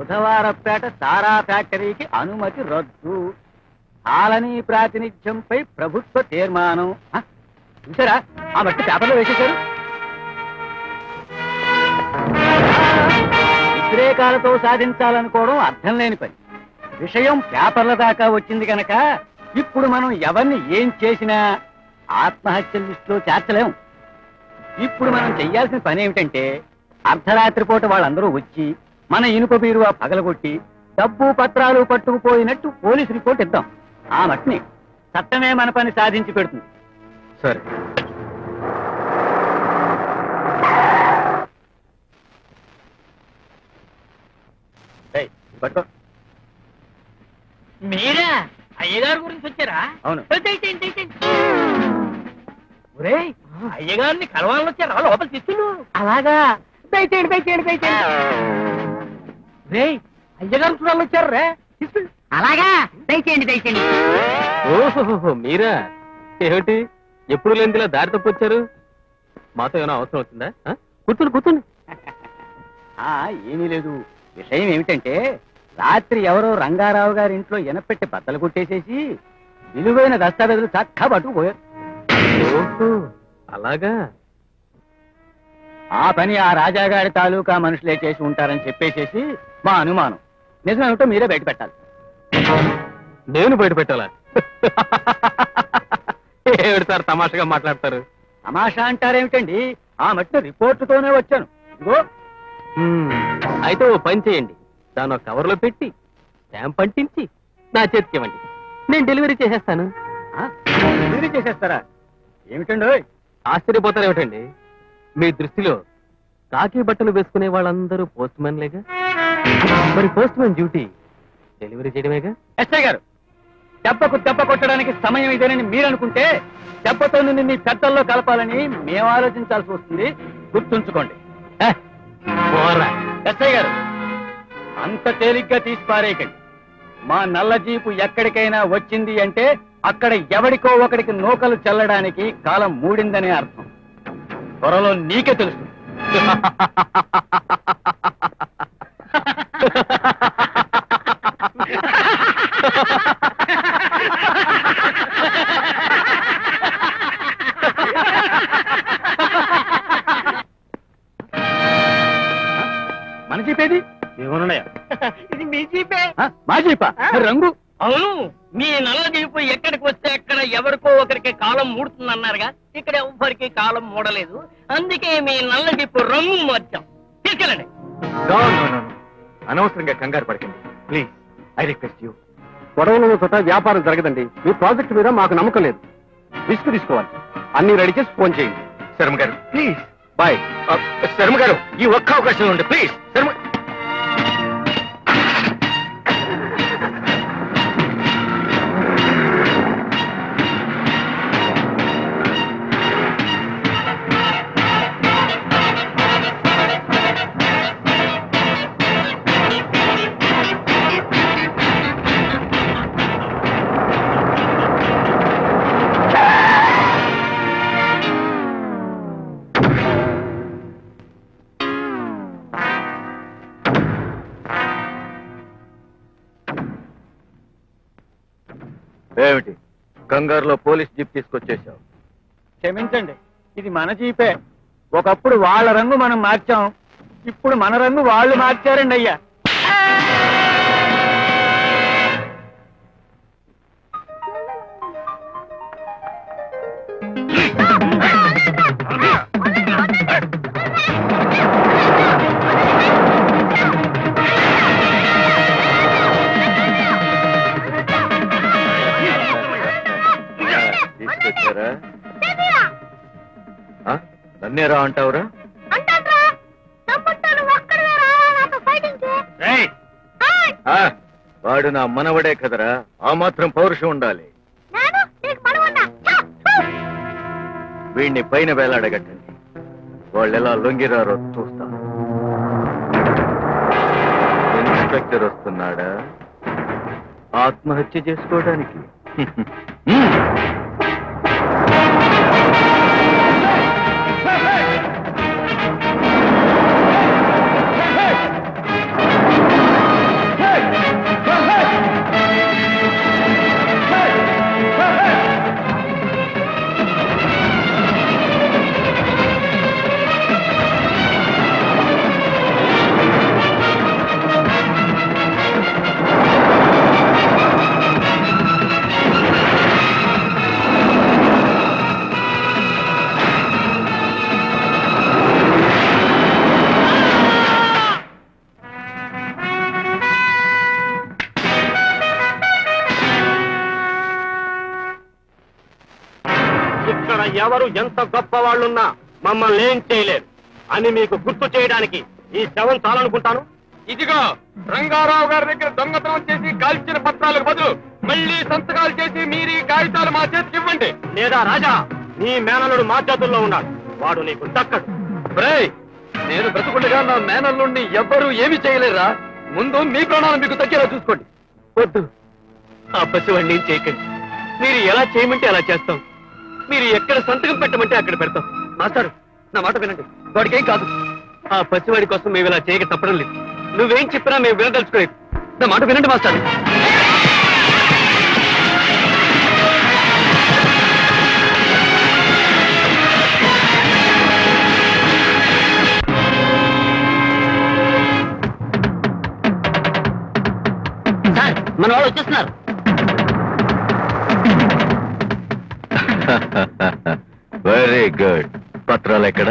బుధవారపేట సారా ఫ్యాక్టరీకి అనుమతి రద్దు. కాలనీ ప్రాతినిధ్యంపై ప్రభుత్వ తీర్మానం. ఆ, చూసారా ఆ మట్టి పేపర్లో వేసేశారు. వ్యతిరేకాలతో సాధించాలనుకోవడం అర్థం లేని పని. విషయం పేపర్ల దాకా వచ్చింది కనుక ఇప్పుడు మనం ఎవరిని ఏం చేసినా ఆత్మహత్య లిస్టులో చేర్చలేం. ఇప్పుడు మనం చెయ్యాల్సిన పని ఏమిటంటే అర్ధరాత్రి పూట వాళ్ళందరూ వచ్చి మన ఇనుప బీరువా పగలగొట్టి డబ్బు పత్రాలు పట్టుకుపోయినట్టు పోలీస్ రిపోర్ట్ ఇద్దాం. ఆ మట్టిని చట్టమే మన పని సాధించి పెడుతుంది. సరే. పట్టుకో. మీరా? అయ్యగారి గురించి వచ్చారా? అవును. ఒరేయ్ అయ్యగారిని కలవాలని వచ్చారా? లోపల తీసుకులు అలాగా. దయచేయండి దయచేయండి దయచేయండి అయ్యగారు చూడాలని వచ్చారు రే. అలాగా? దయచేయండి దయచేయండి. ఓహో మీరా? ఏమిటి? ఎప్పుడు లేనిదిలా దారి తప్పొచ్చారు మాతో ఏమైనా అవసరం వచ్చిందా? కూర్చోండి కూర్చోండి. ఆ ఏమీ లేదు. విషయం ఏమిటంటే రాత్రి ఎవరో రంగారావు గారి ఇంట్లో ఎనపెట్టి బద్దలు కొట్టేసేసి విలువైన దస్తావేజులు చక్కా పట్టుకుపోయారు. అలాగా? ఆ పని ఆ రాజాగారి తాలూకా మనుషులే చేసి ఉంటారని చెప్పేసేసి మా అనుమానం. నిజమేమిటో మీరే బయట పెట్టాలి. నేను బయట పెట్టాలా? ఏమిటి సార్ తమాషగా మాట్లాడతారు? తమాషా అంటారేమిటండి? ఆ మట్టిన రిపోర్టుతోనే వచ్చాను. ఇదిగో. అయితే ఓ పని చేయండి. దాని ఒక కవర్లో పెట్టి స్టాంప్ అంటించి నా చేతికి ఇవ్వండి. నేను డెలివరీ చేసేస్తాను. డెలివరీ చేసేస్తారా? ఏమిటండి? ఆశ్చర్యపోతారు ఏమిటండి మీ దృష్టిలో కాకి బట్టలు వేసుకునే వాళ్ళందరూ పోస్ట్ మ్యాన్లేగా మరి పోస్ట్ మ్యాన్ డ్యూటీ డెలివరీ చేయడమేగా? ఎస్ఐ గారు దెబ్బకు దెబ్బ కొట్టడానికి సమయం ఇదేనని మీరు అనుకుంటే దెబ్బతో నిన్ను మీ పెద్దల్లో కలపాలని మేము ఆలోచించాల్సి వస్తుంది. గుర్తుంచుకోండి. ఎస్ఐ గారు అంత తేలిగ్గా తీసి పారేయకండి. మా నల్ల జీపు ఎక్కడికైనా వచ్చింది అంటే అక్కడ ఎవడికో ఒకడికి నూకలు చల్లడానికి కాలం మూడిందనే అర్థం. త్వరలో నీకే తెలుసు రంగు. అవును మీ నల్ల జీపు ఎక్కడికి వస్తే అక్కడ ఎవరికో ఒకరికి కాలం మూడుతుందన్నారుగా ఇక్కడ ఎవ్వరికి కాలం మూడలేదు అందుకే మీ నల్ల జీపు రంగు మార్చాం. తీసుకెళ్ళండి. అనవసరంగా కంగారు పడకండి. ప్లీజ్ ఐ రిక్వెస్ట్ యూ గొడవల చోట వ్యాపారం జరగదండి. మీ ప్రాజెక్ట్ మీద మాకు నమ్మకం లేదు. రిస్క్ తీసుకోవాలి. అన్ని రెడీ చేసి ఫోన్ చేయండి. శర్మ గారు ప్లీజ్ బాయ్ శర్మ గారు ఈ ఒక్క అవకాశం ఉండి ప్లీజ్ శర్మ ఏమిటి? కంగారులో పోలీస్ జీప్ తీసుకొచ్చేసావు క్షమించండి ఇది మన జీపే. ఒకప్పుడు వాళ్ళ రంగు మనం మార్చాం ఇప్పుడు మన రంగు వాళ్ళు మార్చారండి అయ్యా ఆ? నన్నేరా అంటావురా? వాడు నా మనవడే కదరా ఆ మాత్రం పౌరుషం ఉండాలి. వీణ్ణి పైన వేలాడగట్టండి. వాళ్ళు ఎలా లొంగిరారో చూస్తాను. ఇన్స్పెక్టర్ వస్తున్నాడా? ఆత్మహత్య చేసుకోవడానికి. హ్మ్. ఎవరు ఎంత గొప్ప వాళ్ళున్నా మమ్మల్ని ఏం చేయలేరు. అని మీకు గుర్తు చేయడానికి ఈ శవం చాలనుకుంటాను. ఇదిగో రంగారావు గారి దగ్గర దొంగతనం చేసి కాల్చిన పత్రాలకు బదులు మళ్ళీ సంతకాలు చేసి మీరు ఈ కాగితాలు మా చేతికి ఇవ్వండి. లేదా రాజా నీ మేనలుడు మా చేతుల్లో ఉన్నాడు. వాడు నీకు దక్కడు. నేను బ్రతుకుండగా నా మేనల్లుడిని ఎవ్వరూ ఏమి చేయలేరా? ముందు మీ ప్రాణాలు మీకు తగ్గేలా చూసుకోండి. వద్దు. ఆ పసివాడిని ఏం చేయకండి. మీరు ఎలా చేయమంటే అలా చేస్తాం. మీరు ఎక్కడ సంతకం పెట్టమంటే అక్కడ పెడతాం. మాస్టారు నా మాట వినండి. వాడికి ఏం కాదు. ఆ పసివాడి కోసం మేము ఇలా చేయక తప్పడం లేదు. నువ్వేం చెప్పినా మేము వినదలుచుకోలేదు. నా మాట వినండి మాస్టర్. సార్ మన వాళ్ళు వచ్చేస్తున్నారు. వెరీ గుడ్ పత్రాలు ఎక్కడ?